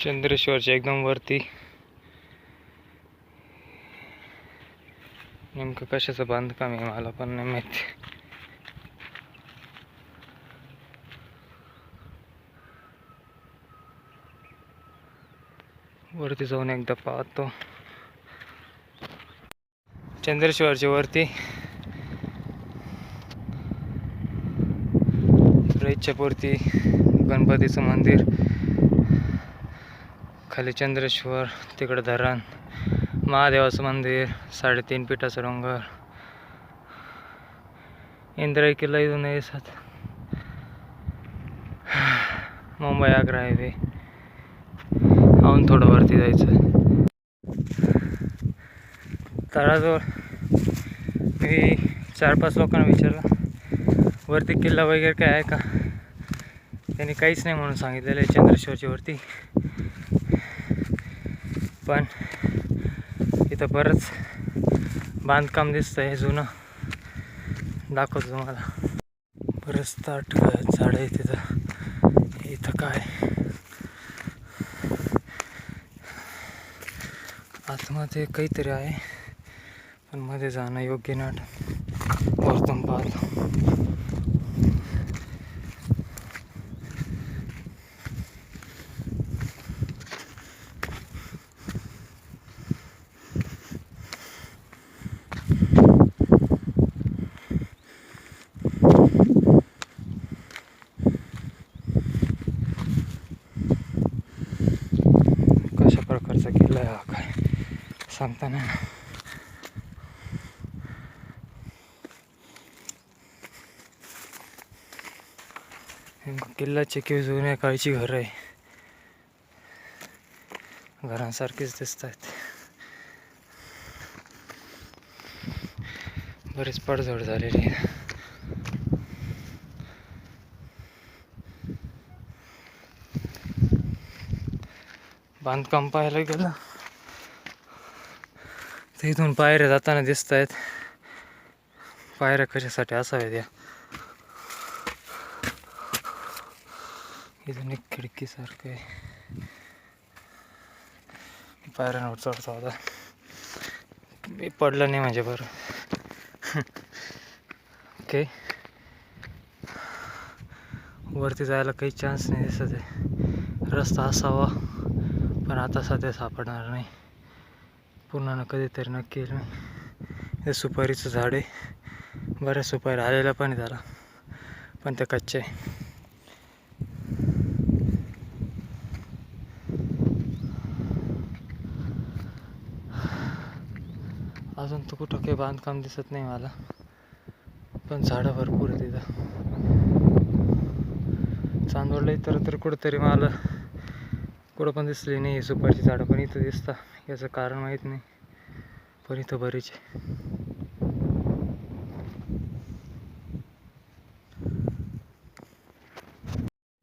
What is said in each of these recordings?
चंद्रेश्वरच्या एकदम वरती. नेमकं कशाचं बांधकाम आहे मला पण नाही माहिती. वरती जाऊन एकदा पाहतो. चंद्रेश्वरच्या वरती. इकडे इच्छापूर्ती गणपतीचं मंदिर. चंद्रेश्वर तिकडं धरण महादेवाचं मंदिर साडेतीन पिठाचं डोंगर. इंद्राई किल्ला इथून येतात मुंबई आग्रा हायवे. अजून थोडं वरती जायचं. तळाजवळ. मी चार पाच लोकांना विचारलं वरती किल्ला वगैरे काय आहे का? त्यांनी काहीच नाही म्हणून सांगितलेलं आहे चंद्रेश्वरच्या वरती. पण इथं बरंच बांधकाम दिसतं आहे जुनं. दाखवतो तुम्हाला. बरंच ताट झाड आहे तिथं इथं काय? आतमध्ये काहीतरी आहे पण मध्ये जाणं योग्य नाट वरतून पाहतो. प्रकारचा काय सांगता ना येणार. किल्ल्याचे किंवा जुन्या काळची घरं आहे. घरांसारखीच दिसत आहेत बरीच पडझड झालेली आहे. बांधकाम पाहायला गेलं. तर इथून पायऱ्या जाताना दिसत आहेत पायऱ्या कशासाठी असाव्यात या इथून एक खिडकीसारखं आहे. पायऱ्यांवर चढता होता मी पडलं नाही म्हणजे बरं. ओके वरती जायला काही चान्स नाही दिसत आहे. रस्ता असावा, पण आता सध्या सापडणार नाही. पूर्ण ना कधीतरी नक्की येईल. मी हे सुपारीचं झाड आहे. बऱ्याच सुपारी आलेला पण झाला पण ते कच्चे आहे. अजून तर कुठं काही बांधकाम दिसत नाही मला. पण झाडं भरपूर आहे तिथं चांदवडला इतर तर कुठंतरी मला कुठं पण दिसली नाही सुपारीची झाडं पण इथं दिसतात. याचं कारण माहीत नाही. पण इथं बरीच आहे.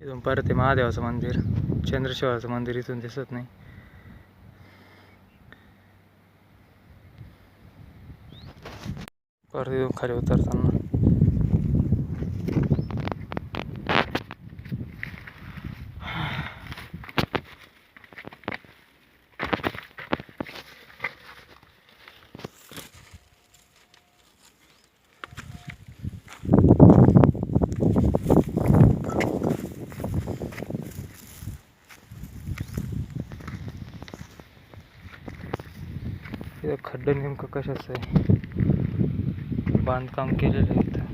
इथून परत आहे महादेवाचं मंदिर. चंद्रेश्वराचं मंदिर इथून दिसत नाही. परत इथून खाली उतरताना. इथं खड्डं नेमकं कशाचं आहे बांधकाम आहे इथं हे।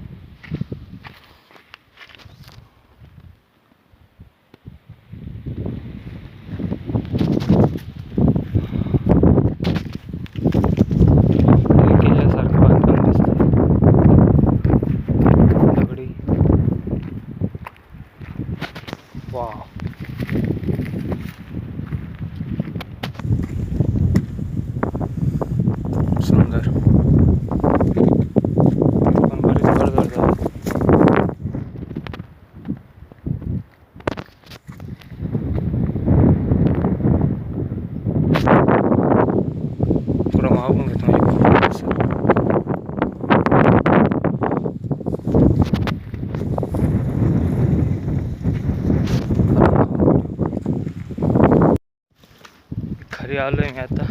घरी आलोय मी आता.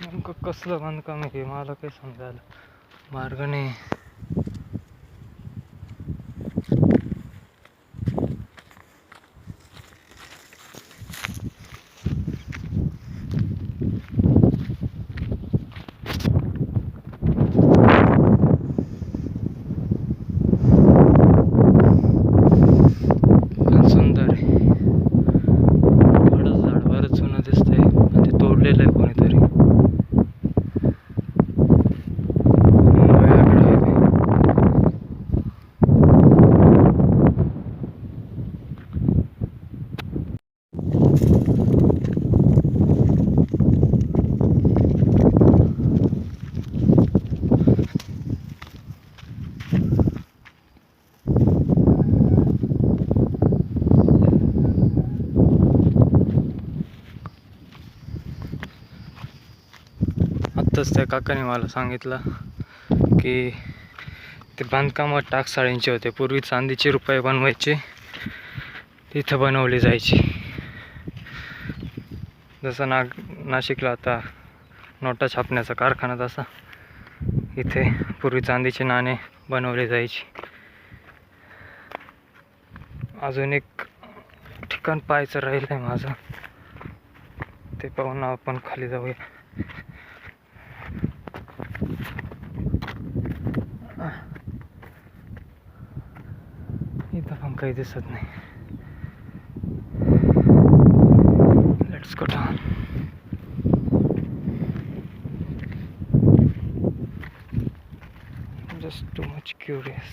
नेमकं कसलं बांधकाम आहे हे मला काही समजायला मार्ग नाही पण सुंदर आहे वडच झाड बरंच जुनं दिसतंय पण ते तोडलेलं आहे कोणीतरी मुंबईकडे आहे ते. आत्ताच त्या काकाने मला सांगितलं की ते बांधकामात टाकसाळींचे होते. पूर्वी चांदीचे रुपये बनवायचे तिथं बनवली जायची. जसं नाग नाशिकला आता नोटा छापण्याचा कारखाना तसा इथे पूर्वी चांदीचे नाणे बनवले जायचे. अजून एक ठिकाण पाहायचं राहिलं आहे माझं. ते पाहून आपण खाली जाऊया. काही दिसत नाही let's go down just too much curious